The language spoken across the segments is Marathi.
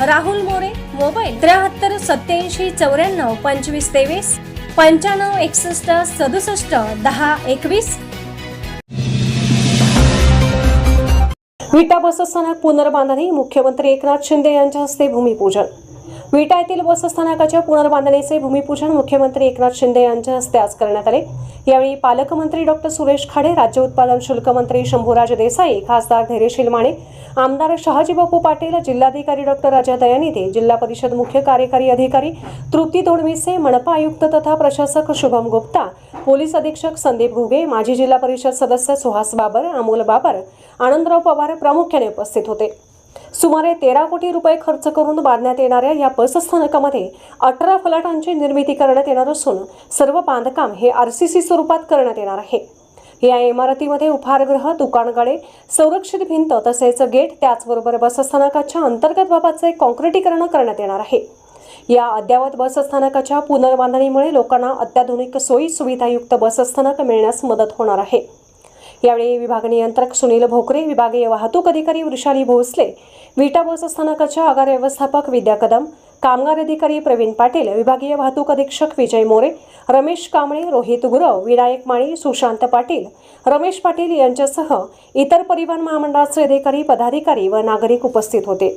राहुल मोरे मोबाईल त्र्याहत्तर सत्याऐंशी चौऱ्याण्णव पंचवीस तेवीस पंच्याण्णव एकसष्ट सदुसष्ट दहा एकवीस. विटा बसस्थानक पुनर्बांधणी मुख्यमंत्री एकनाथ शिंदे यांच्या हस्ते भूमिपूजन. विटा येथील बसस्थानकाच्या पुनर्बांधणीचे भूमिपूजन मुख्यमंत्री एकनाथ शिंदे यांच्या हस्ते आज करण्यात आले. यावेळी पालकमंत्री डॉक्टर सुरेश खाडे राज्य उत्पादन शुल्क मंत्री शंभूराज देसाई खासदार धैर्यशील माने आमदार शहाजीबापू पाटील जिल्हाधिकारी डॉक्टर राजा दयानिधी जिल्हा परिषद मुख्य कार्यकारी अधिकारी तृप्ती तोडमिसे मनपा आयुक्त तथा प्रशासक शुभम गुप्ता पोलीस अधीक्षक संदीप घुगे माजी जिल्हा परिषद सदस्य सुहास बाबर अमोल बाबर आनंदराव पवार प्रामुख्याने उपस्थित होते. सुमारे तेरा कोटी रुपये खर्च करून बांधण्यात येणाऱ्या या बसस्थानकामध्ये अठरा फलाटांची निर्मिती करण्यात येणार असून सर्व बांधकाम हे आर सी सी स्वरूपात करण्यात येणार आहे. या इमारतीमध्ये उपहारगृह दुकानगाडे संरक्षित भिंत तसेच गेट त्याचबरोबर बसस्थानकाच्या अंतर्गत बाबाचे कॉन्क्रिटीकरण करण्यात येणार आहे. या अद्ययावत बसस्थानकाच्या पुनर्बांधणीमुळे लोकांना अत्याधुनिक सोयी सुविधायुक्त बसस्थानक मिळण्यास मदत होणार आहे. यावेळी विभाग नियंत्रक सुनील भोकरे विभागीय वाहतूक अधिकारी वृषाली भोसले विटा बस स्थानकाच्या आगार व्यवस्थापक विद्या कदम कामगार अधिकारी प्रवीण पाटील विभागीय वाहतूक अधीक्षक विजय मोरे रमेश कांबळे रोहित गुरव विनायक माळी सुशांत पाटील रमेश पाटील यांच्यासह इतर परिवहन महामंडळाचे अधिकारी पदाधिकारी व नागरिक उपस्थित होते.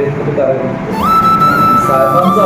सहा साहेबांचा